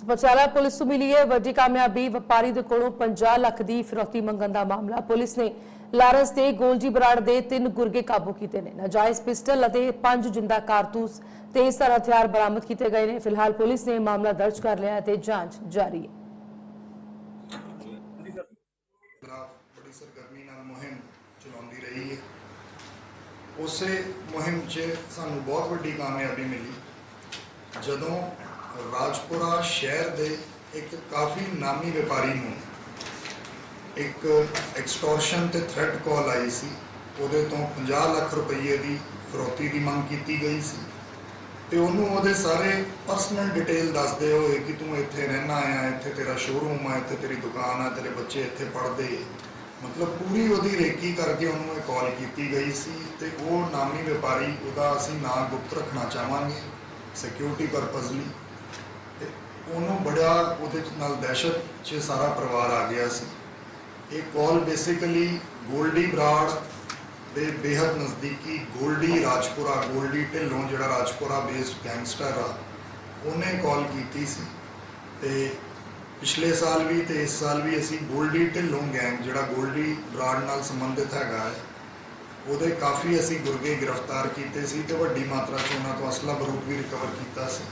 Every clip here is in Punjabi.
ਪਚਾਲਾ ਪੁਲਿਸ ਨੂੰ ਮਿਲੀ ਹੈ। ਵੱਡੀ ਕਾਮਯਾਬੀ ਵਪਾਰੀ ਦੇ ਕੋਲੋਂ 50 ਲੱਖ ਦੀ ਫਿਰੌਤੀ ਮੰਗਣ ਦਾ ਮਾਮਲਾ ਪੁਲਿਸ ਨੇ ਲਾਰੈਂਸ ਤੇ ਗੋਲਜੀ ਬਰਾੜ ਦੇ ਤਿੰਨ ਗੁਰਗੇ ਕਾਬੂ ਕੀਤੇ ਨੇ। ਨਾਜਾਇਜ਼ ਪਿਸਟਲ ਅਤੇ ਪੰਜ ਜਿੰਦਾ ਕਾਰਤੂਸ ਤੇ ਇਸ ਤਰ੍ਹਾਂ ਹਥਿਆਰ ਬਰਾਮਦ ਕੀਤੇ ਗਏ ਨੇ। ਫਿਲਹਾਲ ਪੁਲਿਸ ਨੇ ਮਾਮਲਾ ਦਰਜ ਕਰ ਲਿਆ ਹੈ ਤੇ ਜਾਂਚ ਜਾਰੀ ਹੈ ਖਿਲਾਫ ਬੜੀ ਸਰਗਰਮੀ ਨਾਲ ਮੁਹਿੰਮ ਚਲਾਉਂਦੀ ਰਹੀ ਹੈ। ਉਸੇ ਮੁਹਿੰਮ 'ਚ ਸਾਨੂੰ ਬਹੁਤ ਵੱਡੀ ਕਾਮਯਾਬੀ ਮਿਲੀ। ਜਦੋਂ ਰਾਜਪੁਰਾ ਸ਼ਹਿਰ ਦੇ ਇੱਕ ਕਾਫੀ ਨਾਮੀ ਵਪਾਰੀ ਨੂੰ ਇੱਕ ਐਕਸਟੋਰਸ਼ਨ ਤੇ ਥ੍ਰੈਟ ਕਾਲ ਆਈ ਸੀ। ਉਹਦੇ ਤੋਂ 50 ਲੱਖ ਰੁਪਏ ਦੀ ਫਰੋਤੀ ਦੀ ਮੰਗ ਕੀਤੀ ਗਈ ਸੀ। ਤੇ ਉਹਨੂੰ ਉਹਦੇ ਸਾਰੇ ਪਰਸਨਲ ਡਿਟੇਲ ਦੱਸਦੇ ਹੋਏ ਕਿ ਤੂੰ ਇੱਥੇ ਰਹਿਣਾ ਆ, ਇੱਥੇ ਤੇਰਾ ਸ਼ੋਰੂਮ ਆ, ਇੱਥੇ ਤੇਰੀ ਦੁਕਾਨ ਆ, ਤੇਰੇ ਬੱਚੇ ਇੱਥੇ ਪੜ੍ਹਦੇ ਮਤਲਬ ਪੂਰੀ ਉਹਦੀ ਰੇਕੀ ਕਰਕੇ ਉਹਨੂੰ ਇਹ ਕਾਲ ਕੀਤੀ ਗਈ ਸੀ ਤੇ ਉਹ ਨਾਮੀ ਵਪਾਰੀ, ਉਹਦਾ ਅਸੀਂ ਨਾਂ ਗੁਪਤ ਰੱਖਣਾ ਚਾਹਾਂਗੇ ਸਿਕਿਉਰਿਟੀ ਪਰਪਸ ਲਈ। ਉਹਨੂੰ ਬੜਾ ਉਹਦੇ ਨਾਲ ਦਹਿਸ਼ਤ 'ਚ ਸਾਰਾ ਪਰਿਵਾਰ ਆ ਗਿਆ ਸੀ। ਇਹ ਕਾਲ ਬੇਸਿਕਲੀ ਗੋਲਡੀ ਬਰਾੜ ਦੇ ਬੇਹੱਦ ਨਜ਼ਦੀਕੀ ਗੋਲਡੀ ਰਾਜਪੁਰਾ, ਗੋਲਡੀ ਢਿੱਲੋਂ ਜਿਹੜਾ ਰਾਜਪੁਰਾ ਬੇਸਡ ਗੈਂਗਸਟਰ ਆ, ਉਹਨੇ ਕਾਲ ਕੀਤੀ ਸੀ। ਤੇ ਪਿਛਲੇ ਸਾਲ ਵੀ ਤੇ ਇਸ ਸਾਲ ਵੀ ਅਸੀਂ ਗੋਲਡੀ ਢਿੱਲੋਂ ਗੈਂਗ ਜਿਹੜਾ ਗੋਲਡੀ ਬਰਾੜ ਨਾਲ ਸੰਬੰਧਿਤ ਹੈਗਾ ਹੈ, ਉਹਦੇ ਕਾਫੀ ਅਸੀਂ ਗੁਰਗੇ ਗ੍ਰਿਫਤਾਰ ਕੀਤੇ ਸੀ ਤੇ ਵੱਡੀ ਮਾਤਰਾ 'ਚ ਉਹਨਾਂ ਤੋਂ ਅਸਲਾ ਬਰੂਦ ਵੀ ਰਿਕਵਰ ਕੀਤਾ ਸੀ।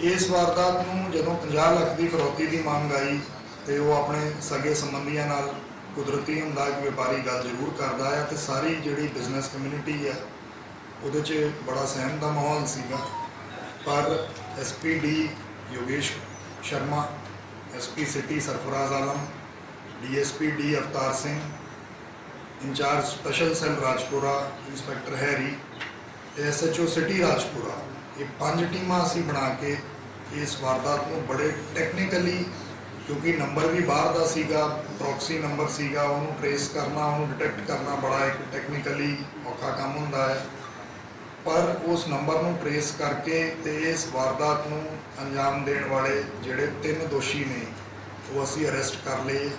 ਇਸ ਵਾਰਦਾਤ ਨੂੰ ਜਦੋਂ 50 ਲੱਖ ਦੀ ਫਰੌਤੀ ਦੀ ਮੰਗ ਆਈ ਤੇ ਉਹ ਆਪਣੇ ਸਗੇ ਸੰਬੰਧੀਆਂ ਨਾਲ ਕੁਦਰਤੀ ਹੁੰਦਾ ਕਿ ਵਪਾਰੀ ਗੱਲ ਜ਼ਰੂਰ ਕਰਦਾ ਆ ਤੇ ਸਾਰੀ ਜਿਹੜੀ ਬਿਜ਼ਨਸ ਕਮਿਊਨਿਟੀ ਹੈ ਉਹਦੇ 'ਚ ਬੜਾ ਸਹਿਮ ਦਾ ਮਾਹੌਲ ਸੀਗਾ। ਪਰ SPD Yogesh Sharma SP city Sarfaraz Alam DSP D Avtar Singh, incharge special cell Rajpura, inspector Harry, ਤੇ ਐਸਐਚਓ ਸਿਟੀ ਰਾਜਪੁਰਾ। ਇਹ ਪੰਜ ਟੀਮਾਂ ਅਸੀਂ ਬਣਾ ਕੇ ਇਸ ਵਾਰਦਾਤ ਨੂੰ ਬੜੇ ਟੈਕਨੀਕਲੀ ਕਿਉਂਕਿ ਨੰਬਰ ਵੀ ਬਾਹਰ ਦਾ ਸੀਗਾ ਪ੍ਰੋਕਸੀ ਨੰਬਰ ਸੀਗਾ, ਉਹਨੂੰ ਟਰੇਸ ਕਰਨਾ, ਉਹਨੂੰ ਡਿਟੈਕਟ ਕਰਨਾ ਬੜਾ ਇੱਕ ਟੈਕਨੀਕਲੀ ਔਖਾ ਕੰਮ ਹੁੰਦਾ ਹੈ। ਪਰ ਉਸ ਨੰਬਰ ਨੂੰ ਟਰੇਸ ਕਰਕੇ ਤੇ ਇਸ ਵਾਰਦਾਤ ਨੂੰ ਅੰਜਾਮ ਦੇਣ ਵਾਲੇ ਜਿਹੜੇ ਤਿੰਨ ਦੋਸ਼ੀ ਨੇ, ਉਹ ਅਸੀਂ ਅਰੈਸਟ ਕਰ ਲਏ।